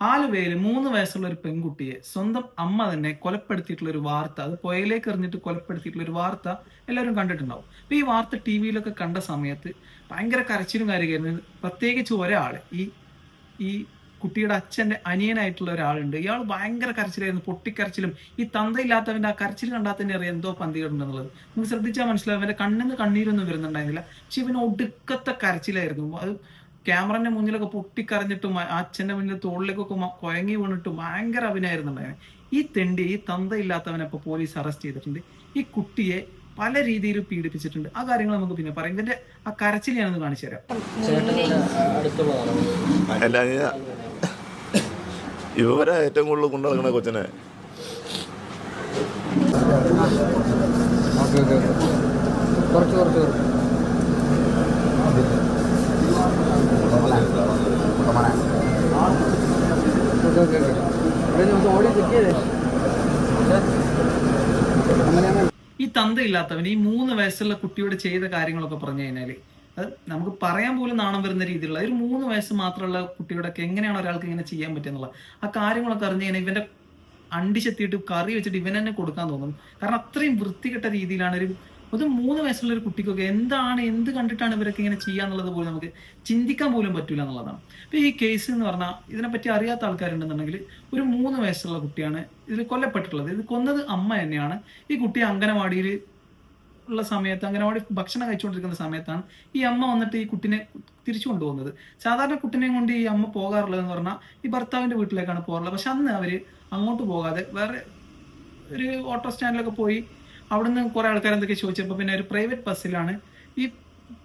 ആലുവയിൽ മൂന്ന് വയസ്സുള്ള ഒരു പെൺകുട്ടിയെ സ്വന്തം അമ്മ തന്നെ കൊലപ്പെടുത്തിയിട്ടുള്ള ഒരു വാർത്ത അത് പുഴയിലേക്ക് എറിഞ്ഞിട്ട് കൊലപ്പെടുത്തിയിട്ടുള്ള ഒരു വാർത്ത എല്ലാവരും കണ്ടിട്ടുണ്ടാവും. അപ്പൊ ഈ വാർത്ത ടി വിയിലൊക്കെ കണ്ട സമയത്ത് ഭയങ്കര കരച്ചിലും കാര്യമായിരുന്നു. പ്രത്യേകിച്ച് ഒരാൾ ഈ ഈ കുട്ടിയുടെ അച്ഛന്റെ അനിയനായിട്ടുള്ള ഒരാളുണ്ട്. ഇയാൾ ഭയങ്കര കരച്ചിലായിരുന്നു പൊട്ടിക്കരച്ചിലും. ഈ തന്തയില്ലാത്തവന്റെ ആ കരച്ചിൽ കണ്ടാൽ തന്നെ അറിയാം എന്തോ പന്തികളുണ്ടെന്നുള്ളത് നിങ്ങൾ ശ്രദ്ധിച്ചാൽ മനസ്സിലാവും അവന്റെ കണ്ണിന്ന് കണ്ണീരൊന്നും വരുന്നുണ്ടായിരുന്നില്ല. പക്ഷെ ഇവന് ഒടുക്കത്തെ കരച്ചിലായിരുന്നു. അത് ക്യാമറന്റെ മുന്നിലൊക്കെ പൊട്ടിക്കരഞ്ഞിട്ടും ആ അച്ഛന്റെ മുന്നിൽ തോളിലേക്കൊക്കെ കുഴങ്ങി വീണിട്ടും ഭയങ്കര അഭിനയായിരുന്നുണ്ടായിരുന്നു. ഈ തെണ്ടി ഈ തന്തയില്ലാത്തവനെ ഇപ്പൊ പോലീസ് അറസ്റ്റ് ചെയ്തിട്ടുണ്ട്. ഈ കുട്ടിയെ പല രീതിയിൽ പീഡിപ്പിച്ചിട്ടുണ്ട്. ആ കാര്യങ്ങൾ നമുക്ക് പിന്നെ പറയാം. ഇതിന്റെ ആ കരച്ചിൽ ഞാനൊന്ന് കാണിച്ചു തരാം. ഇവരെ ഏറ്റവും കൂടുതൽ കൊണ്ടു നടക്കണ കൊച്ചനെ. കുറച്ച് കുറച്ച് കുറച്ച് ഓക്കെ ഓക്കെ ഓക്കെ ഇവിടെ നമുക്ക് ഓടി ചെക്ക് ചെയ്തേ അങ്ങനെ അങ്ങനെ ഈ തന്ത ഇല്ലാത്തവൻ ഈ മൂന്ന് വയസ്സുള്ള കുട്ടിയോട് ചെയ്ത കാര്യങ്ങളൊക്കെ പറഞ്ഞു കഴിഞ്ഞാൽ അത് നമുക്ക് പറയാൻ പോലും നാണം വരുന്ന രീതിയിലുള്ള ഒരു മൂന്ന് വയസ്സ് മാത്രമുള്ള കുട്ടിയോടൊക്കെ എങ്ങനെയാണ് ഒരാൾക്ക് ഇങ്ങനെ ചെയ്യാൻ പറ്റുന്നുള്ള ആ കാര്യങ്ങളൊക്കെ അറിഞ്ഞു കഴിഞ്ഞാൽ ഇവന്റെ അണ്ടിച്ചെത്തിയിട്ട് കറി വെച്ചിട്ട് ഇവൻ തന്നെ കൊടുക്കാൻ തോന്നും. കാരണം അത്രയും വൃത്തികെട്ട രീതിയിലാണ് ഒരു ഒരു മൂന്ന് വയസ്സുള്ള ഒരു കുട്ടിക്കൊക്കെ എന്താണ് എന്ത് കണ്ടിട്ടാണ് ഇവരൊക്കെ ഇങ്ങനെ ചെയ്യാന്നുള്ളത് പോലും നമുക്ക് ചിന്തിക്കാൻ പോലും പറ്റില്ല എന്നുള്ളതാണ്. അപ്പൊ ഈ കേസ് എന്ന് പറഞ്ഞാൽ ഇതിനെപ്പറ്റി അറിയാത്ത ആൾക്കാരുണ്ടെന്നുണ്ടെങ്കിൽ ഒരു മൂന്ന് വയസ്സുള്ള കുട്ടിയാണ് ഇതിൽ കൊല്ലപ്പെട്ടിട്ടുള്ളത്. ഇത് കൊന്നത് അമ്മ തന്നെയാണ്. ഈ കുട്ടി അംഗനവാടിയിൽ ഉള്ള സമയത്ത് അംഗനവാടി ഭക്ഷണം കഴിച്ചുകൊണ്ടിരിക്കുന്ന സമയത്താണ് ഈ അമ്മ വന്നിട്ട് ഈ കുട്ടിനെ തിരിച്ചു കൊണ്ടുപോകുന്നത്. സാധാരണ കുട്ടിനെയും കൊണ്ട് ഈ അമ്മ പോകാറുള്ളതെന്ന് പറഞ്ഞാൽ ഈ ഭർത്താവിന്റെ വീട്ടിലേക്കാണ് പോകാറുള്ളത്. പക്ഷെ അന്ന് അവർ അങ്ങോട്ട് പോകാതെ വേറെ ഒരു ഓട്ടോ സ്റ്റാൻഡിലൊക്കെ പോയി അവിടുന്ന് കുറേ ആൾക്കാർ എന്തൊക്കെ ചോദിച്ചപ്പോൾ പിന്നെ ഒരു പ്രൈവറ്റ് ബസ്സിലാണ് ഈ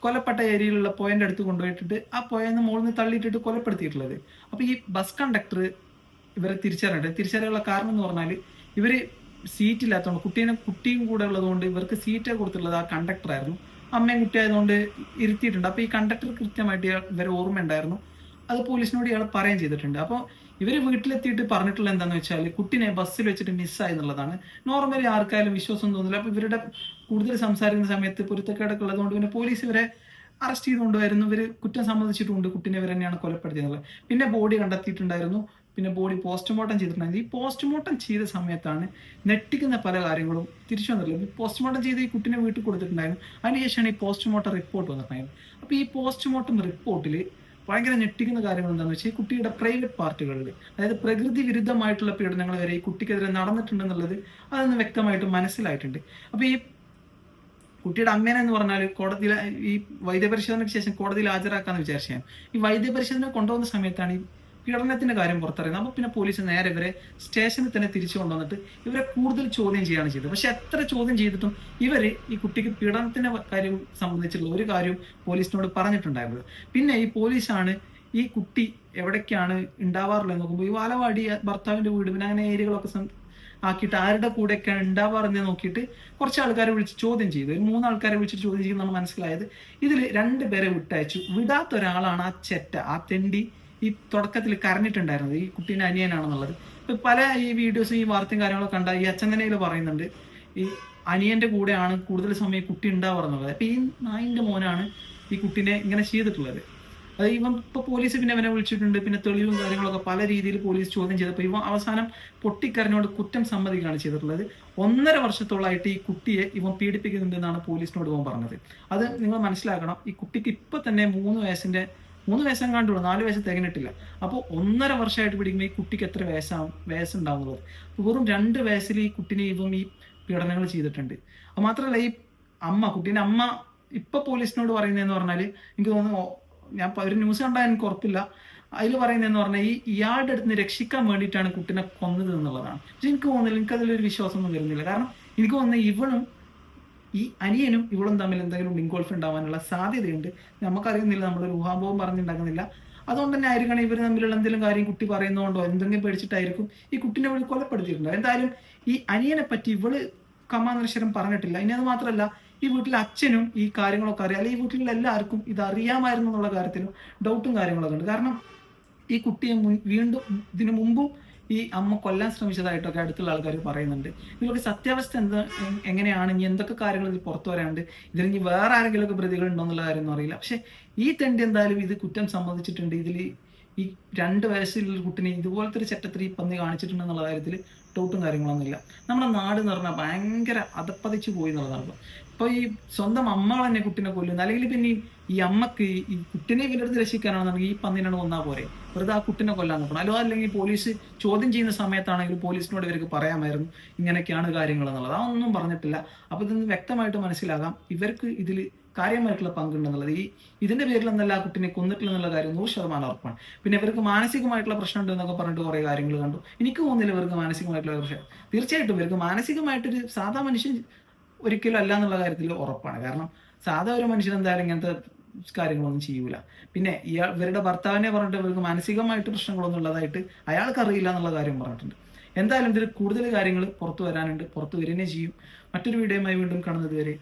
കൊലപ്പെട്ട ഏരിയയിലുള്ള പോയിന്റ് അടുത്ത് കൊണ്ടുപോയിട്ടിട്ട് ആ പോയെന്ന് മുകളിൽ നിന്ന് തള്ളിയിട്ടിട്ട് കൊലപ്പെടുത്തിയിട്ടുള്ളത്. അപ്പൊ ഈ ബസ് കണ്ടക്ടർ ഇവരെ തിരിച്ചറിയട്ടെ തിരിച്ചറിയാനുള്ള കാരണം എന്ന് പറഞ്ഞാൽ ഇവർ സീറ്റ് ഇല്ലാത്തതുകൊണ്ട് കുട്ടീനെ കുട്ടിയും കൂടെ ഉള്ളതുകൊണ്ട് ഇവർക്ക് സീറ്റ് കൊടുത്തിട്ടുള്ളത് ആ കണ്ടക്ടർ ആയിരുന്നു. അമ്മയും കുട്ടിയായതുകൊണ്ട് ഇരുത്തിയിട്ടുണ്ട്. അപ്പോൾ ഈ കണ്ടക്ടർ കൃത്യമായിട്ട് ഇവരെ ഓർമ്മ ഉണ്ടായിരുന്നു അത് പോലീസിനോട് ഇയാൾ പറയുകയും ചെയ്തിട്ടുണ്ട്. അപ്പോൾ ഇവർ വീട്ടിലെത്തിയിട്ട് പറഞ്ഞിട്ടുള്ള എന്താന്ന് വെച്ചാൽ കുട്ടിനെ ബസ്സിൽ വെച്ചിട്ട് മിസ്സായി എന്നുള്ളതാണ്. നോർമലി ആർക്കായാലും വിശ്വാസം തോന്നില്ല. അപ്പോൾ ഇവരുടെ കൂടുതൽ സംസാരിക്കുന്ന സമയത്ത് പൊരുത്തക്കേടൊക്കെ ഉള്ളതുകൊണ്ട് പിന്നെ പോലീസ് ഇവരെ അറസ്റ്റ് ചെയ്തുകൊണ്ടുവരുന്നു. ഇവർ കുറ്റം സമ്മതിച്ചിട്ടുണ്ട് കുട്ടിനെ ഇവർ തന്നെയാണ് കൊലപ്പെടുത്തിയത് പിന്നെ ബോഡി കണ്ടെത്തിയിട്ടുണ്ടായിരുന്നു. പിന്നെ ബോഡി പോസ്റ്റ്മോർട്ടം ചെയ്തിട്ടുണ്ടായിരുന്നു. ഈ പോസ്റ്റ്മോർട്ടം ചെയ്ത സമയത്താണ് ഞെട്ടിക്കുന്ന പല കാര്യങ്ങളും തിരിച്ചു വന്നിട്ടുള്ളത്. പോസ്റ്റ്മോർട്ടം ചെയ്ത് ഈ കുട്ടിനെ വീട്ടിൽ കൊടുത്തിട്ടുണ്ടായിരുന്നു. അതിനുശേഷമാണ് ഈ പോസ്റ്റ്മോർട്ടം റിപ്പോർട്ട് വന്നിട്ടുണ്ടായിരുന്നു അപ്പോൾ ഈ പോസ്റ്റ്മോർട്ടം റിപ്പോർട്ടിൽ ഭയങ്കര ഞെട്ടിക്കുന്ന കാര്യങ്ങൾ എന്താണെന്ന് വെച്ചാൽ ഈ കുട്ടിയുടെ പ്രൈവറ്റ് പാർട്ടുകളിൽ അതായത് പ്രകൃതി വിരുദ്ധമായിട്ടുള്ള പീഡനങ്ങൾ വരെ ഈ കുട്ടിക്കെതിരെ നടന്നിട്ടുണ്ടെന്നുള്ളത് അതൊന്ന് വ്യക്തമായിട്ട് മനസ്സിലായിട്ടുണ്ട്. അപ്പോൾ ഈ കുട്ടിയുടെ അമ്മേനെ എന്ന് പറഞ്ഞാൽ കോടതിയിൽ ഈ വൈദ്യപരിശോധനയ്ക്ക് ശേഷം കോടതിയിൽ ഹാജരാക്കാന്ന് വിചാരിച്ചു ഞാൻ. ഈ വൈദ്യപരിശോധന കൊണ്ടുപോകുന്ന സമയത്താണ് ഈ പീഡനത്തിന്റെ കാര്യം പുറത്തറിയുന്നത്. അപ്പോൾ പിന്നെ പോലീസ് നേരെ ഇവരെ സ്റ്റേഷനിൽ തന്നെ തിരിച്ചു കൊണ്ടുവന്നിട്ട് ഇവരെ കൂടുതൽ ചോദ്യം ചെയ്യുകയാണ് ചെയ്തത്. പക്ഷെ എത്ര ചോദ്യം ചെയ്തിട്ടും ഇവർ ഈ കുട്ടിക്ക് പീഡനത്തിന്റെ കാര്യം സംബന്ധിച്ചുള്ള ഒരു കാര്യവും പോലീസിനോട് പറഞ്ഞിട്ടുണ്ടായിരുന്നത് പിന്നെ ഈ പോലീസാണ് ഈ കുട്ടി എവിടേക്കാണ് ഉണ്ടാവാറുള്ളത് നോക്കുമ്പോൾ ഈ വാലവാടി ഭർത്താവിന്റെ വീട് പിന്നെ അങ്ങനെ ഏരിയകളൊക്കെ ആക്കിയിട്ട് ആരുടെ കൂടെയൊക്കെയാണ് ഉണ്ടാവാറെന്ന് നോക്കിയിട്ട് കുറച്ച് ആൾക്കാരെ വിളിച്ച് ചോദ്യം ചെയ്തു. ഒരു മൂന്ന് ആൾക്കാരെ വിളിച്ചിട്ട് ചോദ്യം ചെയ്യുന്നതാണ് മനസ്സിലായത്. ഇതിൽ രണ്ടുപേരെ വിട്ടയച്ചു. വിടാത്ത ഒരാളാണ് ആ ചെറ്റ ആ തെണ്ടി ഈ തുടക്കത്തിൽ കരഞ്ഞിട്ടുണ്ടായിരുന്നത് ഈ കുട്ടീന്റെ അനിയനാണെന്നുള്ളത്. ഇപ്പൊ പല ഈ വീഡിയോസും ഈ വാർത്തയും കാര്യങ്ങളൊക്കെ കണ്ട ഈ അച്ഛൻ പറയുന്നുണ്ട് ഈ അനിയന്റെ കൂടെയാണ് കൂടുതൽ സമയം കുട്ടി ഉണ്ടാവാറുള്ളത്. അപ്പൊ ഈ നായിന്റെ മോനാണ് ഈ കുട്ടീനെ ഇങ്ങനെ ചെയ്തിട്ടുള്ളത്. അത് ഇവൻ ഇപ്പൊ പോലീസ് പിന്നെ ഇവനെ വിളിച്ചിട്ടുണ്ട് പിന്നെ തെളിവും കാര്യങ്ങളൊക്കെ പല രീതിയിൽ പോലീസ് ചോദ്യം ചെയ്തപ്പോൾ ഇവൻ അവസാനം പൊട്ടിക്കരഞ്ഞോട് കുറ്റം സമ്മതിക്കുകയാണ് ചെയ്തിട്ടുള്ളത്. ഒന്നര വർഷത്തോളമായിട്ട് ഈ കുട്ടിയെ ഇവൻ പീഡിപ്പിക്കുന്നുണ്ടെന്നാണ് പോലീസിനോട് ഇവൻ പറഞ്ഞത്. അത് നിങ്ങൾ മനസ്സിലാക്കണം ഈ കുട്ടിക്ക് ഇപ്പൊ തന്നെ മൂന്ന് വയസ്സിന്റെ മൂന്ന് വയസ്സം കണ്ടുള്ളൂ നാല് വയസ്സ് തികഞ്ഞിട്ടില്ല. അപ്പോൾ ഒന്നര വർഷമായിട്ട് പിടിക്കുമ്പോൾ ഈ കുട്ടിക്ക് എത്ര വയസ്സാവും വയസ്സുണ്ടാവുന്നത്? അപ്പോൾ വെറും രണ്ട് വയസ്സിൽ ഈ കുട്ടിനെ ഇതും ഈ പീഡനങ്ങൾ ചെയ്തിട്ടുണ്ട്. അത് മാത്രമല്ല ഈ അമ്മ കുട്ടീന്റെ അമ്മ ഇപ്പൊ പോലീസിനോട് പറയുന്നതെന്ന് പറഞ്ഞാൽ എനിക്ക് തോന്നുന്നു ഞാൻ ഒരു ന്യൂസ് കണ്ടാൽ എനിക്ക് ഉറപ്പില്ല. അതിൽ പറയുന്നതെന്ന് പറഞ്ഞാൽ ഈ ഇയാളുടെ അടുത്ത് നിന്ന് രക്ഷിക്കാൻ വേണ്ടിയിട്ടാണ് കുട്ടിനെ കൊന്നത് എന്നുള്ളതാണ്. പക്ഷെ എനിക്ക് തോന്നുന്നില്ല എനിക്ക് അതിലൊരു വിശ്വാസമൊന്നും വരുന്നില്ല. കാരണം എനിക്ക് തോന്നുന്നത് ഇവളും ഈ അനിയനും ഇവളും തമ്മിൽ എന്തെങ്കിലും ഡിങ്കോൾഫ് ഉണ്ടാവാനുള്ള സാധ്യതയുണ്ട്. നമുക്കറിയുന്നില്ല നമ്മളൊരു ഊഹാഭവം പറഞ്ഞിട്ടുണ്ടാകുന്നില്ല അതുകൊണ്ട് തന്നെ ആയിരിക്കണം ഇവർ തമ്മിലുള്ള എന്തെങ്കിലും കാര്യം കുട്ടി പറയുന്നതുകൊണ്ടോ എന്തെങ്കിലും പേടിച്ചിട്ടായിരിക്കും ഈ കുട്ടിനെ വിളി കൊലപ്പെടുത്തിയിട്ടുണ്ട് എന്തായാലും ഈ അനിയനെ പറ്റി ഇവൾ കമാനശ്വരം പറഞ്ഞിട്ടില്ല. ഇനി അത് മാത്രമല്ല ഈ വീട്ടിലെ അച്ഛനും ഈ കാര്യങ്ങളൊക്കെ അറിയാം. അല്ലെങ്കിൽ ഈ വീട്ടിലുള്ള എല്ലാവർക്കും ഇത് അറിയാമായിരുന്നു എന്നുള്ള കാര്യത്തിലും ഡൗട്ടും കാര്യങ്ങളൊക്കെ ഉണ്ട്. കാരണം ഈ കുട്ടിയെ വീണ്ടും ഇതിനു മുമ്പും ഈ അമ്മ കൊല്ലാൻ ശ്രമിച്ചതായിട്ടൊക്കെ അടുത്തുള്ള ആൾക്കാർ പറയുന്നുണ്ട്. ഇതിലൊക്കെ സത്യാവസ്ഥ എന്താ എങ്ങനെയാണ്? ഇനി എന്തൊക്കെ കാര്യങ്ങൾ ഇതിൽ പുറത്തു വരാണ്ട് ഇതിൽ ഇനി വേറെ ആരെങ്കിലും ഒക്കെ പ്രതികൾ ഉണ്ടോന്നുള്ള കാര്യമൊന്നും അറിയില്ല. പക്ഷെ ഈ തെണ്ടി എന്തായാലും ഇത് കുറ്റം സംബന്ധിച്ചിട്ടുണ്ട് ഇതിൽ ഈ രണ്ട് വയസ്സിലുള്ള കുട്ടിനെ ഇതുപോലത്തെ ഒരു ചട്ടത്തിൽ ഈ പന്നി കാണിച്ചിട്ടുണ്ടെന്നുള്ള കാര്യത്തിൽ ഡൗട്ടും കാര്യങ്ങളൊന്നുമില്ല. നമ്മുടെ നാട് എന്ന് പറഞ്ഞാൽ ഭയങ്കര അതപ്പതിച്ചു പോയി എന്നുള്ളതാണ്. ഇപ്പൊ ഈ സ്വന്തം അമ്മകൾ തന്നെ കുട്ടിനെ കൊല്ലുന്നു അല്ലെങ്കിൽ പിന്നെ ഈ- അമ്മയ്ക്ക് ഈ- കുട്ടിനെ ഇവരുടെ അടുത്ത് രക്ഷിക്കാനാണെന്നുണ്ടെങ്കിൽ ഈ പന്നിനാണ് കൊന്നാൽ പോരെ. വെറുതെ ആ കുട്ടിനെ കൊല്ലാൻ നോക്കണം. അല്ലോ അല്ലെങ്കിൽ പോലീസ് ചോദ്യം ചെയ്യുന്ന സമയത്താണെങ്കിൽ പോലീസിനോട് ഇവർക്ക് പറയാമായിരുന്നു ഇങ്ങനെയൊക്കെയാണ് കാര്യങ്ങൾ എന്നുള്ളത് അതൊന്നും പറഞ്ഞിട്ടില്ല. അപ്പൊ ഇതൊന്ന് വ്യക്തമായിട്ട് മനസ്സിലാകാം. ഇവർക്ക് ഇതിൽ കാര്യമായിട്ടുള്ള പങ്കുണ്ടെന്നുള്ളത്. ഈ ഇതിന്റെ പേരിൽ എന്നല്ല ആ കുട്ടിനെ കൊന്നിട്ടില്ല എന്നുള്ള കാര്യം നൂറ് ശതമാനം ഉറപ്പാണ്. പിന്നെ ഇവർക്ക് മാനസികമായിട്ടുള്ള പ്രശ്നം ഉണ്ട് എന്നൊക്കെ പറഞ്ഞിട്ട് കുറെ കാര്യങ്ങൾ കണ്ടു. എനിക്ക് തോന്നുന്നില്ല ഇവർക്ക് മാനസികമായിട്ടുള്ള പ്രശ്നം. തീർച്ചയായിട്ടും ഇവർക്ക് മാനസികമായിട്ടൊരു സാധാ മനുഷ്യൻ ഒരിക്കലും അല്ല എന്നുള്ള കാര്യത്തിൽ ഉറപ്പാണ്. കാരണം സാധാ ഒരു മനുഷ്യൻ എന്തായാലും ഇങ്ങനത്തെ കാര്യങ്ങളൊന്നും ചെയ്യൂല. പിന്നെ ഇയാൾ ഇവരുടെ ഭർത്താവിനെ പറഞ്ഞിട്ട് ഇവർക്ക് മാനസികമായിട്ട് പ്രശ്നങ്ങളൊന്നും ഉള്ളതായിട്ട് അയാൾക്ക് അറിയില്ല എന്നുള്ള കാര്യം പറഞ്ഞിട്ടുണ്ട്. എന്തായാലും ഇതിൽ കൂടുതൽ കാര്യങ്ങൾ പുറത്തു വരാനുണ്ട്. പുറത്തു വരുന്നേ ചെയ്യും. മറ്റൊരു വീഡിയോയുമായി വീണ്ടും കാണുന്നത് വരെ